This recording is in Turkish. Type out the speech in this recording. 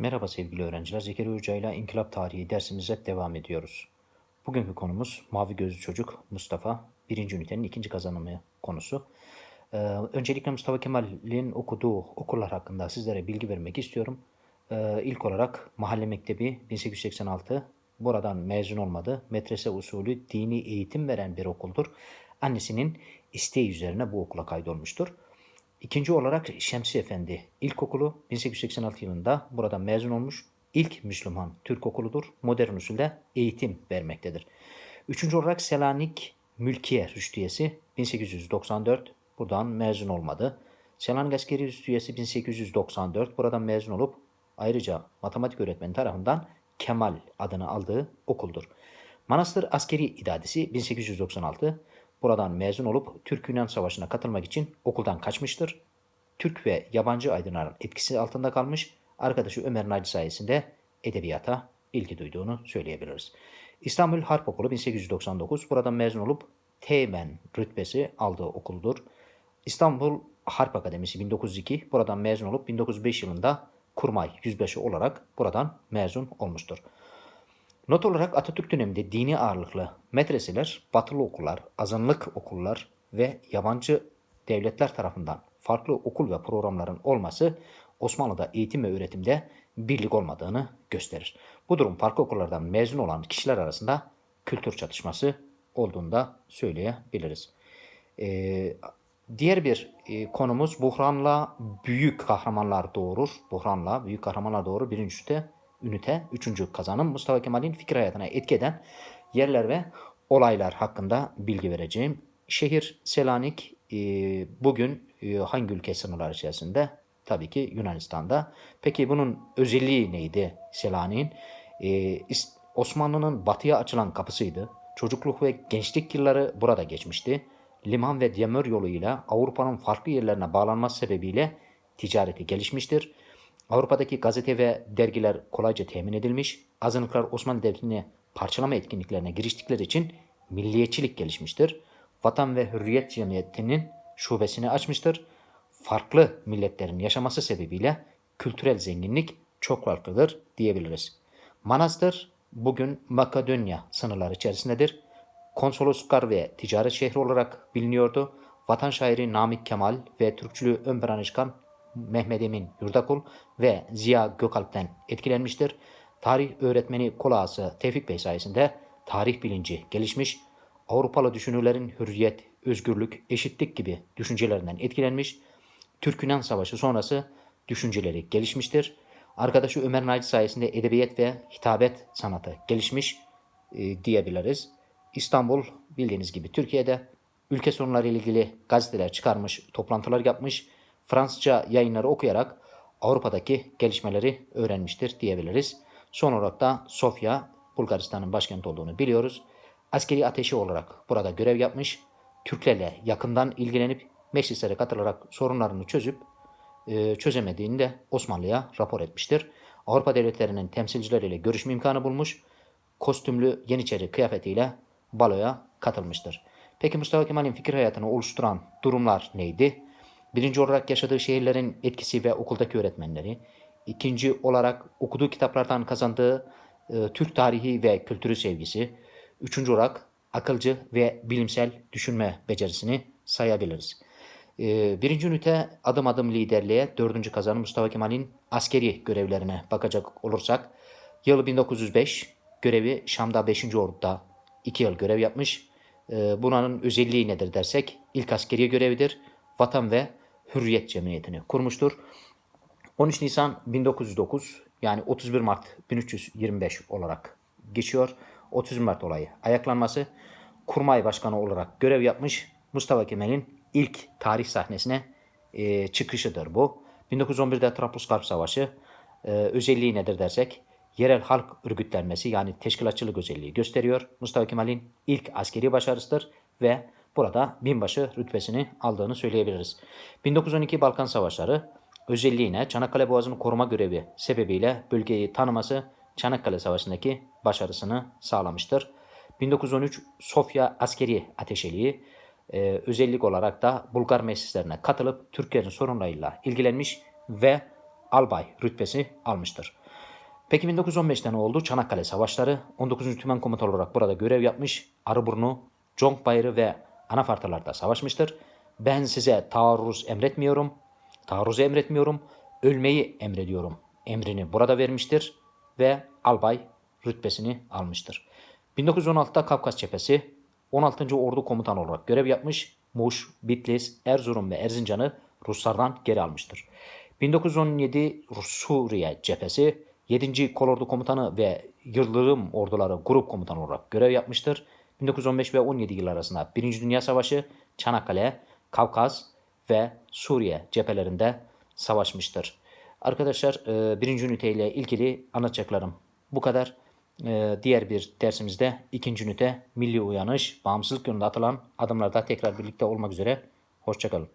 Merhaba sevgili öğrenciler. Zekeriya Hoca ile İnkılap Tarihi dersimize devam ediyoruz. Bugünkü konumuz Mavi Gözlü Çocuk Mustafa. Birinci ünitenin ikinci kazanımı konusu. Ee, öncelikle Mustafa Kemal'in okuduğu okullar hakkında sizlere bilgi vermek istiyorum. Ee, ilk olarak Mahalle Mektebi 1886. Buradan mezun olmadı. Medrese usulü dini eğitim veren bir okuldur. Annesinin isteği üzerine bu okula kaydolmuştur. İkinci olarak Şemsi Efendi İlkokulu 1886 yılında burada mezun olmuş ilk Müslüman Türk okuludur. Modern usulde eğitim vermektedir. Üçüncü olarak Selanik Mülkiye Rüştiyesi 1894 buradan mezun olmadı. Selanik Askeri Rüştiyesi 1894 buradan mezun olup ayrıca matematik öğretmeni tarafından Kemal adını aldığı okuldur. Manastır Askeri İdadesi 1896 buradan mezun olup Türk-Yunan Savaşı'na katılmak için okuldan kaçmıştır. Türk ve yabancı aydınların etkisi altında kalmış, arkadaşı Ömer Naci sayesinde edebiyata ilgi duyduğunu söyleyebiliriz. İstanbul Harp Okulu 1899 buradan mezun olup Teğmen rütbesi aldığı okuldur. İstanbul Harp Akademisi 1902 buradan mezun olup 1905 yılında Kurmay Yüzbaşı olarak buradan mezun olmuştur. Not olarak Atatürk döneminde dini ağırlıklı medreseler, batılı okullar, azınlık okullar ve yabancı devletler tarafından farklı okul ve programların olması Osmanlı'da eğitim ve öğretimde birlik olmadığını gösterir. Bu durum farklı okullardan mezun olan kişiler arasında kültür çatışması olduğunu da söyleyebiliriz. Ee, diğer bir e, konumuz buhranla büyük kahramanlar doğurur. Buhranla büyük kahramanlar doğurur. Birinci ünite, ünite, üçüncü kazanım. Mustafa Kemal'in fikir hayatına etki eden yerler ve olaylar hakkında bilgi vereceğim. Şehir Selanik e, bugün e, hangi ülke sınırları içerisinde? Tabii ki Yunanistan'da. Peki bunun özelliği neydi Selanik'in? E, Osmanlı'nın batıya açılan kapısıydı. Çocukluk ve gençlik yılları burada geçmişti. Liman ve demir yoluyla Avrupa'nın farklı yerlerine bağlanması sebebiyle ticareti gelişmiştir. Avrupa'daki gazete ve dergiler kolayca temin edilmiş. Azınlıklar Osmanlı Devleti'ni parçalama etkinliklerine giriştikleri için milliyetçilik gelişmiştir. Vatan ve Hürriyet Cemiyeti'nin şubesini açmıştır. Farklı milletlerin yaşaması sebebiyle kültürel zenginlik çok farklıdır diyebiliriz. Manastır bugün Makedonya sınırları içerisindedir. Konsolosluklar ve ticaret şehri olarak biliniyordu. Vatan şairi Namık Kemal ve Türkçülüğü ön plana çıkan Mehmet Emin Yurdakul ve Ziya Gökalp'ten etkilenmiştir. Tarih öğretmeni Kolağası Tevfik Bey sayesinde tarih bilinci gelişmiş, Avrupalı düşünürlerin hürriyet, özgürlük, eşitlik gibi düşüncelerinden etkilenmiş, Türk-Yunan Savaşı sonrası düşünceleri gelişmiştir. Arkadaşı Ömer Naci sayesinde edebiyat ve hitabet sanatı gelişmiş e, diyebiliriz. İstanbul bildiğiniz gibi Türkiye'de ülke sorunları ile ilgili gazeteler çıkarmış, toplantılar yapmış, Fransızca yayınları okuyarak Avrupa'daki gelişmeleri öğrenmiştir diyebiliriz. Son olarak da Sofya, Bulgaristan'ın başkenti olduğunu biliyoruz. Askeri ateşi olarak burada görev yapmış, Türklerle yakından ilgilenip meclislere katılarak sorunlarını çözüp e, çözemediğini de Osmanlı'ya rapor etmiştir. Avrupa devletlerinin temsilcileriyle görüşme imkanı bulmuş, kostümlü Yeniçeri kıyafetiyle baloya katılmıştır. Peki Mustafa Kemal'in fikir hayatını oluşturan durumlar neydi? Birinci olarak yaşadığı şehirlerin etkisi ve okuldaki öğretmenleri. İkinci olarak okuduğu kitaplardan kazandığı e, Türk tarihi ve kültürü sevgisi. Üçüncü olarak akılcı ve bilimsel düşünme becerisini sayabiliriz. E, birinci ünite adım adım liderliğe, dördüncü kazanım Mustafa Kemal'in askeri görevlerine bakacak olursak, yıl 1905, görevi Şam'da 5. Ordu'da 2 yıl görev yapmış. E, bunun özelliği nedir dersek, ilk askeri görevidir. Vatan ve Hürriyet Cemiyeti'ni kurmuştur. 13 Nisan 1909 yani 31 Mart 1325 olarak geçiyor. 30 Mart olayı ayaklanması kurmay başkanı olarak görev yapmış Mustafa Kemal'in ilk tarih sahnesine e, çıkışıdır bu. 1911'de Trablusgarp Savaşı e, özelliği nedir dersek yerel halk örgütlenmesi yani teşkilatçılık özelliği gösteriyor. Mustafa Kemal'in ilk askeri başarısıdır ve burada binbaşı rütbesini aldığını söyleyebiliriz. 1912 Balkan Savaşları özelliğine Çanakkale Boğazı'nı koruma görevi sebebiyle bölgeyi tanıması Çanakkale Savaşı'ndaki başarısını sağlamıştır. 1913 Sofya Askeri Ateşeliği e, özellik olarak da Bulgar meclislerine katılıp Türklerin sorunlarıyla ilgilenmiş ve albay rütbesi almıştır. Peki 1915'te ne oldu? Çanakkale Savaşları. 19. Tümen Komutan olarak burada görev yapmış. Arıburnu, Conk Bayırı ve Anafartalarda savaşmıştır. Ben size taarruz emretmiyorum. Taarruzu emretmiyorum. Ölmeyi emrediyorum. Emrini burada vermiştir ve albay rütbesini almıştır. 1916'da Kafkas Cephesi 16. Ordu Komutanı olarak görev yapmış. Muş, Bitlis, Erzurum ve Erzincan'ı Ruslardan geri almıştır. 1917 Suriye Cephesi 7. Kolordu Komutanı ve Yıldırım Orduları Grup Komutanı olarak görev yapmıştır. 1915 ve 17 yıl arasında 1. Dünya Savaşı, Çanakkale, Kafkas ve Suriye cephelerinde savaşmıştır. Arkadaşlar e, birinci üniteyle ilgili anlatacaklarım bu kadar. E, Diğer bir dersimizde ikinci ünite milli uyanış, bağımsızlık yolunda atılan adımlarda tekrar birlikte olmak üzere. Hoşçakalın.